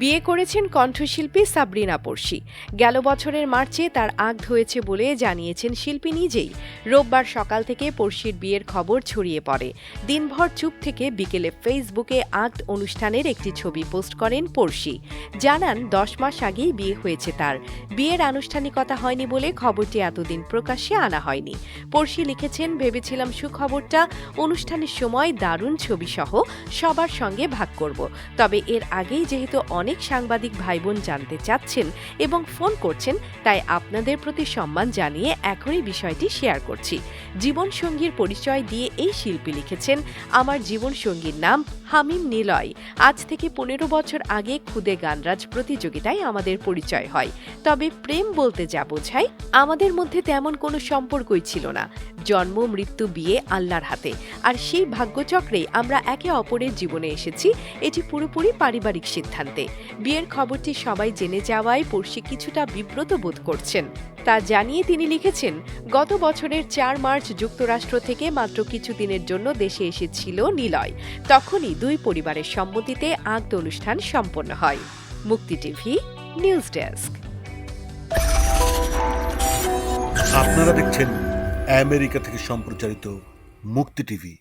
বিয়ে করেছেন কণ্ঠশিল্পী সাবরিনা পড়শি গেল বছরের মার্চে তার আগ হয়েছে বলে জানিয়েছেন শিল্পী নিজেই। রোববার সকাল থেকে পড়শির বিয়ের খবর ছড়িয়ে পড়ে। দিনভর চুপ থেকে বিকেলে ফেসবুকে আগ অনুষ্ঠানের একটি ছবি পোস্ট করেন পড়শি জানান, দশ মাস আগেই বিয়ে হয়েছে তার। বিয়ের আনুষ্ঠানিকতা হয়নি বলে খবরটি এতদিন প্রকাশ্যে আনা হয়নি। পড়শি লিখেছেন, ভেবেছিলাম সুখবরটা অনুষ্ঠানের সময় দারুণ ছবি সহ সবার সঙ্গে ভাগ করব। তবে এর আগেই যেহেতু অনেক সাংবাদিক ভাই বোন জানতে চাচ্ছেন এবং ফোন করছেন, তাই আপনাদের প্রতি সম্মান জানিয়ে এখনই বিষয়টি শেয়ার করছি। জীবনসঙ্গীর পরিচয় দিয়ে এই শিল্পী লিখেছেন, আমার জীবনসঙ্গীর নাম হামিম নিলয়। আজ থেকে পনেরো বছর আগে খুদে গানরাজ প্রতিযোগিতায় আমাদের পরিচয় হয়। তবে প্রেম বলতে যা বোঝায়, আমাদের মধ্যে তেমন কোনো সম্পর্কই ছিল না। জন্ম, মৃত্যু, বিয়ে আল্লাহর হাতে। আর সেই ভাগ্যচক্রেই আমরা একে অপরের জীবনে এসেছি, এটি পুরোপুরি পারিবারিক সিদ্ধান্তে। বিয়ের খবরটি সবাই জেনে যাওয়ায় পড়শি কিছুটা বিব্রত বোধ করছেন। তা জানিয়ে তিনি লিখেছেন, গত বছরের চার মার্চ যুক্তরাষ্ট্র থেকে মাত্র কিছুদিনের জন্য দেশে এসেছিল নিলয়। তখনই দুই পরিবারের সম্মতিতে আগ্দ অনুষ্ঠান সম্পন্ন হয়। মুক্তি টিভি, নিউজ ডেস্ক। আপনারা দেখছেন আমেরিকা থেকে সম্প্রচারিত মুক্তি টিভি।